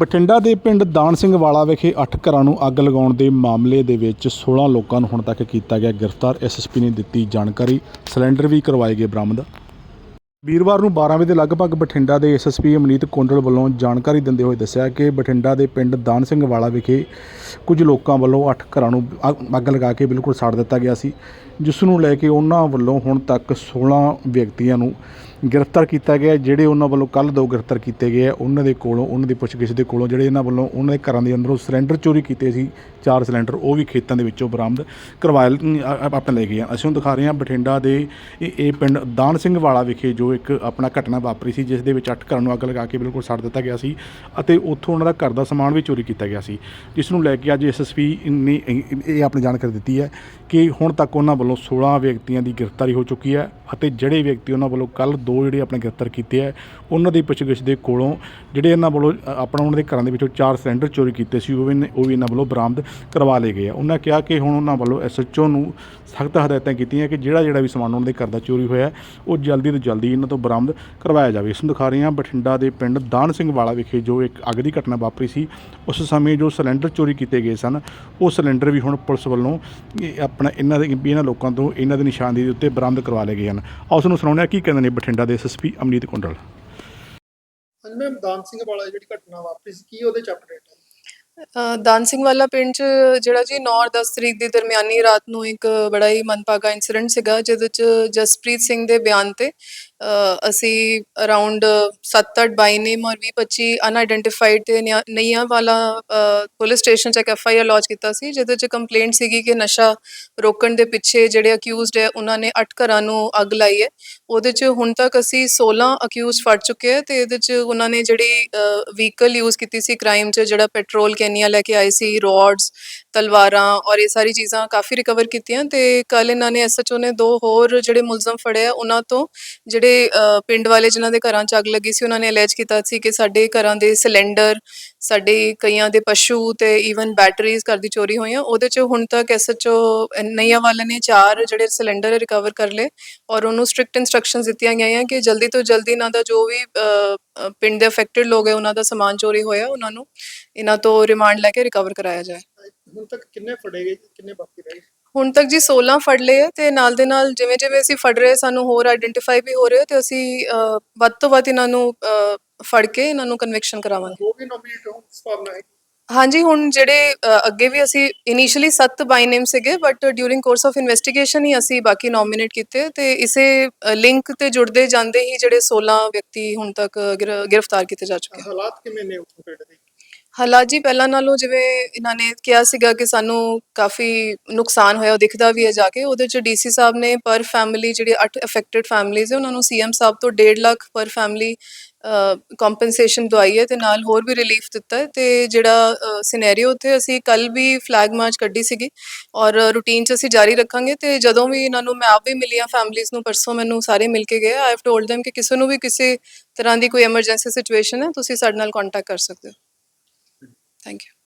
ਬਠਿੰਡਾ ਦੇ ਪਿੰਡ ਦਾਨ ਸਿੰਘ ਵਾਲਾ ਵਿਖੇ 8 ਘਰਾਂ ਨੂੰ ਅੱਗ ਲਗਾਉਣ ਦੇ ਮਾਮਲੇ ਦੇ ਵਿੱਚ 16 ਲੋਕਾਂ ਨੂੰ ਹੁਣ ਤੱਕ ਕੀਤਾ ਗਿਆ ਗ੍ਰਿਫਤਾਰ। ਐਸਐਸਪੀ ਨੇ ਦਿੱਤੀ ਜਾਣਕਾਰੀ। ਸਿਲੰਡਰ ਵੀ ਕਰਵਾਏ ਗਏ ਬਰਾਮਦ। ਵੀਰਵਾਰ ਨੂੰ 12 ਵਜੇ ਦੇ ਲਗਭਗ ਬਠਿੰਡਾ ਦੇ ਐਸਐਸਪੀ ਅਮਨੀਤ ਕੋਂਡਲ ਵੱਲੋਂ ਜਾਣਕਾਰੀ ਦਿੰਦੇ ਹੋਏ ਦੱਸਿਆ ਕਿ ਬਠਿੰਡਾ ਦੇ ਪਿੰਡ ਦਾਨ ਸਿੰਘ ਵਾਲਾ ਵਿਖੇ ਕੁਝ ਲੋਕਾਂ ਵੱਲੋਂ 8 ਘਰਾਂ ਨੂੰ ਅ ਅੱਗ ਲਗਾ ਕੇ ਬਿਲਕੁਲ ਸਾੜ ਦਿੱਤਾ ਗਿਆ ਸੀ, ਜਿਸ ਨੂੰ ਲੈ ਕੇ ਉਹਨਾਂ ਵੱਲੋਂ ਹੁਣ ਤੱਕ 16 ਵਿਅਕਤੀਆਂ ਨੂੰ ਗ੍ਰਿਫਤਾਰ ਕੀਤਾ ਗਿਆ ਹੈ। ਜਿਹੜੇ ਉਹਨਾਂ ਵੱਲੋਂ ਕੱਲ ਦੋ ਗ੍ਰਿਫਤਾਰ ਕੀਤੇ ਗਏ ਆ ਉਹਨਾਂ ਦੇ ਕੋਲੋਂ, ਉਹਨਾਂ ਦੀ ਪੁੱਛਗਿੱਛ ਦੇ ਕੋਲੋਂ ਜਿਹੜੇ ਇਹਨਾਂ ਵੱਲੋਂ ਉਹਨਾਂ ਦੇ ਘਰਾਂ ਦੇ ਅੰਦਰੋਂ ਸਿਲੰਡਰ ਚੋਰੀ ਕੀਤੇ ਸੀ, ਚਾਰ ਸਿਲੰਡਰ, ਉਹ ਵੀ ਖੇਤਾਂ ਦੇ ਵਿੱਚੋਂ ਬਰਾਮਦ ਕਰਵਾਏ ਅ- ਆਪਣੇ ਲੈ ਗਏ ਆ ਅਸੀਂ ਹੁਣ ਦਿਖਾ ਰਹੇ ਹਾਂ ਬਠਿੰਡਾ ਦੇ ਇਹ ਇਹ ਪਿੰਡ ਦਾਨ ਸਿੰਘ ਵਾਲਾ ਵਿਖੇ ਜੋ ਇੱਕ ਆਪਣਾ ਘਟਨਾ ਵਾਪਰੀ ਸੀ, ਜਿਸ ਦੇ ਵਿੱਚ ਅੱਠ ਘਰਾਂ ਨੂੰ ਅੱਗ ਲਗਾ ਕੇ ਬਿਲਕੁਲ ਸੜ ਦਿੱਤਾ ਗਿਆ ਸੀ ਅਤੇ ਉੱਥੋਂ ਉਹਨਾਂ ਦਾ ਘਰ ਦਾ ਸਮਾਨ ਵੀ ਚੋਰੀ ਕੀਤਾ ਗਿਆ ਸੀ ਜਿਸ ਨੂੰ ਲੈ ਕੇ ਅੱਜ ਐਸਐਸਪੀ ਨੇ ਇਹ ਆਪਣੀ ਜਾਣਕਾਰੀ ਦਿੱਤੀ ਹੈ ਕਿ ਹੁਣ ਤੱਕ ਉਹਨਾਂ ਵੱਲੋਂ 16 ਵਿਅਕਤੀਆਂ ਦੀ ਗ੍ਰਿਫਤਾਰੀ ਹੋ ਚੁੱਕੀ ਹੈ ਅਤੇ ਜਿਹੜੇ ਵਿਅਕਤੀ ਉਹਨਾਂ ਵੱਲੋਂ ਕੱਲ ਦੋ ਜਿਹੜੇ ਆਪਣੇ ਗ੍ਰਿਫਤਾਰ ਕੀਤੇ ਹੈ, ਉਹਨਾਂ ਦੀ ਪੁੱਛਗਿੱਛ ਦੇ ਕੋਲੋਂ ਜਿਹੜੇ ਇਹਨਾਂ ਵੱਲੋਂ ਆਪਣਾ ਉਹਨਾਂ ਦੇ ਘਰਾਂ ਦੇ ਵਿੱਚੋਂ ਚਾਰ ਸਿਲੰਡਰ ਚੋਰੀ ਕੀਤੇ ਸੀ, ਉਹ ਵੀ ਉਹ ਵੀ ਇਹਨਾਂ ਵੱਲੋਂ ਬਰਾਮਦ ਕਰਵਾ ਲਏ ਗਏ ਆ ਉਹਨਾਂ ਕਿਹਾ ਕਿ ਹੁਣ ਉਹਨਾਂ ਵੱਲੋਂ ਐਸਐਚਓ ਨੂੰ ਸਖਤ ਹਦਾਇਤਾਂ ਕੀਤੀਆਂ ਕਿ ਜਿਹੜਾ ਜਿਹੜਾ ਵੀ ਸਮਾਨ ਉਹਨਾਂ ਦੇ ਘਰ ਦਾ ਚੋਰੀ ਹੋਇਆ ਉਹ ਜਲਦੀ ਤੋਂ ਜਲਦੀ ਇਹਨਾਂ ਤੋਂ ਬਰਾਮਦ ਕਰਵਾਇਆ ਜਾਵੇ। ਇਸ ਨੂੰ ਦਿਖਾ ਰਹੇ ਹਾਂ ਬਠਿੰਡਾ ਦੇ ਪਿੰਡ ਦਾਨ ਸਿੰਘ ਵਾਲਾ ਵਿਖੇ ਜੋ ਇੱਕ ਅੱਗ ਦੀ ਘਟਨਾ ਵਾਪਰੀ ਸੀ। ਉਸ ਸਮੇਂ ਜੋ ਸਿਲੰਡਰ ਚੋਰੀ ਕੀਤੇ ਗਏ ਸਨ ਉਹ ਸਿਲੰਡਰ ਵੀ ਹੁਣ ਪੁਲਿਸ ਵੱਲੋਂ ਆਪਣਾ ਇਹਨਾਂ ਦੇ ਇਹਨਾਂ ਲੋਕਾਂ ਤੋਂ ਇਹਨਾਂ ਦੀ ਨਿਸ਼ਾਨਦੇਹੀ ਦੇ ਉੱਤੇ ਬਰਾਮਦ ਕਰਵਾ ਲਏ ਗਏ ਹਨ। ਉਸ ਨੂੰ ਸੁਣਾਉਂਦੇ ਕੀ ਕਹਿੰਦੇ ਨੇ ਬਠਿੰਡਾ ਦੇ ਐਸਐਸਪੀ ਅਮਨੀਤ ਕੁੰਡਲ। ਹਾਂਜੀ ਮੈਮ ਦਾਨ ਸਿੰਘ ਵਾਲਾ ਜਿਹੜੀ ਘਟਨਾ ਵਾਪਰੀ ਸੀ ਕੀ ਉਹਦੇ ਚ ਅਪਡੇਟ ਹੈ? ਅ, ਦਾਨ ਸਿੰਘ ਵਾਲਾ ਪਿੰਡ ਚ ਜਿਹੜਾ ਜੀ 9 ਔਰ 10 ਤਰੀਕ ਦੀ ਦਰਮਿਆਨੀ ਰਾਤ ਨੂੰ ਇੱਕ ਬੜਾ ਹੀ ਮੰਦਭਾਗਾ ਇਨਸੀਡੈਂਟ ਸੀਗਾ ਜਿਹਦੇ ਚ ਜਸਪ੍ਰੀਤ ਸਿੰਘ ਦੇ ਬਿਆਨ ਤੇ ਅਸੀਂ ਅਰਾਊਂਡ 7-8 ਬਾਈ ਨੇਮ ਔਰ 20-25 ਅਨਆਇਡੈਂਟੀਫਾਈਡ ਤੇ ਨਿਆ- ਨਈਆਂ ਵਾਲਾ ਪੁਲਿਸ ਸਟੇਸ਼ਨ ਚ ਇੱਕ ਐਫ ਆਈ ਆਰ ਲੌਂਚ ਕੀਤਾ ਸੀ, ਜਿਹਦੇ ਚ ਕੰਪਲੇਂਟ ਸੀਗੀ ਕਿ ਨਸ਼ਾ ਰੋਕਣ ਦੇ ਪਿੱਛੇ ਜਿਹੜੇ ਅਕਿਊਜ਼ਡ ਹੈ, ਉਹਨਾਂ ਨੇ 8 ਘਰਾਂ ਨੂੰ ਅੱਗ ਲਾਈ ਹੈ। ਉਹਦੇ ਚ ਹੁਣ ਤੱਕ ਅਸੀਂ 16 ਅਕਿਊਜ਼ ਫੜ ਚੁੱਕੇ ਹੈ ਤੇ ਇਹਦੇ ਚ ਉਹਨਾਂ ਨੇ ਜਿਹੜੀ ਵਹੀਕਲ ਯੂਜ਼ ਕੀਤੀ ਸੀ ਕ੍ਰਾਈਮ ਚ, ਜਿਹੜਾ ਪੈਟਰੋਲ ਕੈਨੀਆਂ ਲੈ ਕੇ ਆਏ ਸੀ ਰੋਡਸ ਤਲਵਾਰਾਂ ਔਰ ਇਹ ਸਾਰੀ ਚੀਜ਼ਾਂ ਕਾਫੀ ਰਿਕਵਰ ਕੀਤੀਆਂ ਤੇ ਕੱਲ ਇਹਨਾਂ ਨੇ ਐਸਐਚਓ ਨੇ ਦੋ ਹੋਰ ਜਿਹੜੇ ਮੁਲਜ਼ਮ ਫੜੇ ਆ, ਉਹਨਾਂ ਤੋਂ ਜਿਹੜੇ ਪਿੰਡ ਵਾਲੇ ਜਿਨ੍ਹਾਂ ਦੇ ਘਰਾਂ 'ਚ ਅੱਗ ਲੱਗੀ ਸੀ, ਉਹਨਾਂ ਨੇ ਅਲੈਜ ਕੀਤਾ ਸੀ ਕਿ ਸਾਡੇ ਘਰਾਂ ਦੇ ਸਿਲੰਡਰ ਸਾਡੇ ਕਈਆਂ ਦੇ ਪਸ਼ੂ ਤੇ ਈਵਨ ਬੈਟਰੀਜ਼ ਘਰ ਦੀ ਚੋਰੀ ਹੋਈਆਂ ਉਹਦੇ 'ਚ ਹੁਣ ਤੱਕ ਐਸਐਚਓ ਨਈਆਂ ਵਾਲੇ ਨੇ ਚਾਰ ਜਿਹੜੇ ਸਿਲੰਡਰ ਰਿਕਵਰ ਕਰ ਲਏ ਔਰ ਉਹਨੂੰ ਸਟ੍ਰਿਕਟ ਇਨਸਟਰਕਸ਼ਨਸ ਦਿੱਤੀਆਂ ਗਈਆਂ ਕਿ ਜਲਦੀ ਤੋਂ ਜਲਦੀ ਇਹਨਾਂ ਦਾ ਜੋ ਵੀ ਪਿੰਡ ਦੇ ਅਫੈਕਟਡ ਲੋਕ ਹੈ, ਉਹਨਾਂ ਦਾ ਸਮਾਨ ਚੋਰੀ ਹੋਇਆ, ਉਹਨਾਂ ਨੂੰ ਇਹਨਾਂ ਤੋਂ ਰਿਮਾਂਡ ਲੈ ਕੇ ਰਿਕਵਰ ਕਰਾਇਆ ਜਾਏ। ਹੁਣ ਤੱਕ ਕਿੰਨੇ ਫੜੇ ਗਏ ਕਿੰਨੇ ਬਾਕੀ ਰਹਿ? ਗਏ ਹੁਣ ਤੱਕ ਜੀ 16 ਫੜ ਲਏ ਆ ਤੇ ਨਾਲ ਦੇ ਨਾਲ ਜਿਵੇਂ ਜਿਵੇਂ ਅਸੀਂ ਫੜ ਰਹੇ ਸਾਨੂੰ ਹੋਰ ਆਇਡੈਂਟੀਫਾਈ ਵੀ ਹੋ ਰਹੇ ਆ ਤੇ ਅਸੀਂ ਵੱਧ ਤੋਂ ਵੱਧ ਇਹਨਾਂ ਨੂੰ ਫੜ ਕੇ ਇਹਨਾਂ ਨੂੰ ਕਨਵਿਕਸ਼ਨ ਕਰਾਵਾਂਗੇ। ਉਹ ਵੀ ਨੋਮੀਨੇਟ ਹੋਣ ਦੀ ਸੰਭਾਵਨਾ ਹੈ? ਹਾਂਜੀ ਹੁਣ ਜਿਹੜੇ ਅ, ਅੱਗੇ ਵੀ ਅਸੀਂ ਇਨੀਸ਼ੀਅਲੀ 7 ਬਾਈ ਨੇਮ ਸੀਗੇ but during course of investigation ਹੀ ਅਸੀਂ ਬਾਕੀ ਨੋਮੀਨੇਟ ਕੀਤੇ ਤੇ ਇਸੇ ਲਿੰਕ ਤੇ ਜੁੜਦੇ ਜਾਂਦੇ ਹੀ ਜਿਹੜੇ 16 ਵਿਅਕਤੀ ਹੁਣ ਤੱਕ ਗਿਰ- ਗ੍ਰਿਫਤਾਰ ਕੀਤੇ ਜਾ ਚੁੱਕੇ ਹਨ ਹਾਲਾਤ ਕਿਵੇਂ ਨੇ ਉੱਥੋਂ ਪਿੰਡ ਦੇ? ਹਾਲਾਤ ਜੀ ਪਹਿਲਾਂ ਨਾਲੋਂ ਜਿਵੇਂ ਇਹਨਾਂ ਨੇ ਕਿਹਾ ਸੀਗਾ ਕਿ ਸਾਨੂੰ ਕਾਫੀ ਨੁਕਸਾਨ ਹੋਇਆ, ਉਹ ਦਿਖਦਾ ਵੀ ਹੈ ਜਾ ਕੇ। ਉਹਦੇ ਚ ਡੀਸੀ ਸਾਹਿਬ ਨੇ ਪਰ ਫੈਮਿਲੀ ਜਿਹੜੀ 8 ਅਫੈਕਟਡ ਫੈਮਿਲੀਜ਼ ਹੈ ਉਹਨਾਂ ਨੂੰ ਸੀਐਮ ਸਾਹਿਬ ਤੋਂ 1.5 ਲੱਖ ਪਰ ਫੈਮਿਲੀ ਕੰਪਨਸੇਸ਼ਨ ਦਵਾਈ ਹੈ ਤੇ ਨਾਲ ਹੋਰ ਵੀ ਰਿਲੀਫ ਦਿੱਤਾ ਹੈ ਤੇ ਜਿਹੜਾ ਸਿਨੈਰੀਓ ਉੱਥੇ ਅਸੀਂ ਕੱਲ ਵੀ ਫਲੈਗ ਮਾਰਚ ਕੱਢੀ ਸੀਗੀ ਔਰ ਰੂਟੀਨ ਚ ਅਸੀਂ ਜਾਰੀ ਰੱਖਾਂਗੇ ਤੇ ਜਦੋਂ ਵੀ ਇਹਨਾਂ ਨੂੰ ਮੈਂ ਆਪ ਵੀ ਮਿਲੀਆਂ ਫੈਮਿਲੀਜ਼ ਨੂੰ, ਪਰਸੋਂ ਮੈਨੂੰ ਸਾਰੇ ਮਿਲ ਕੇ ਗਏ। ਆਈ ਹੈਵ ਟੋਲਡ them ਕਿ ਕਿਸੇ ਨੂੰ ਵੀ ਕਿਸੇ ਤਰ੍ਹਾਂ ਦੀ ਕੋਈ ਐਮਰਜੈਂਸੀ ਸਿਚੁਏਸ਼ਨ ਹੈ, ਤੁਸੀਂ ਸਾਡੇ ਨਾਲ ਕੰਟੈਕਟ ਕਰ ਸਕਦੇ ਹੋ। Thank you.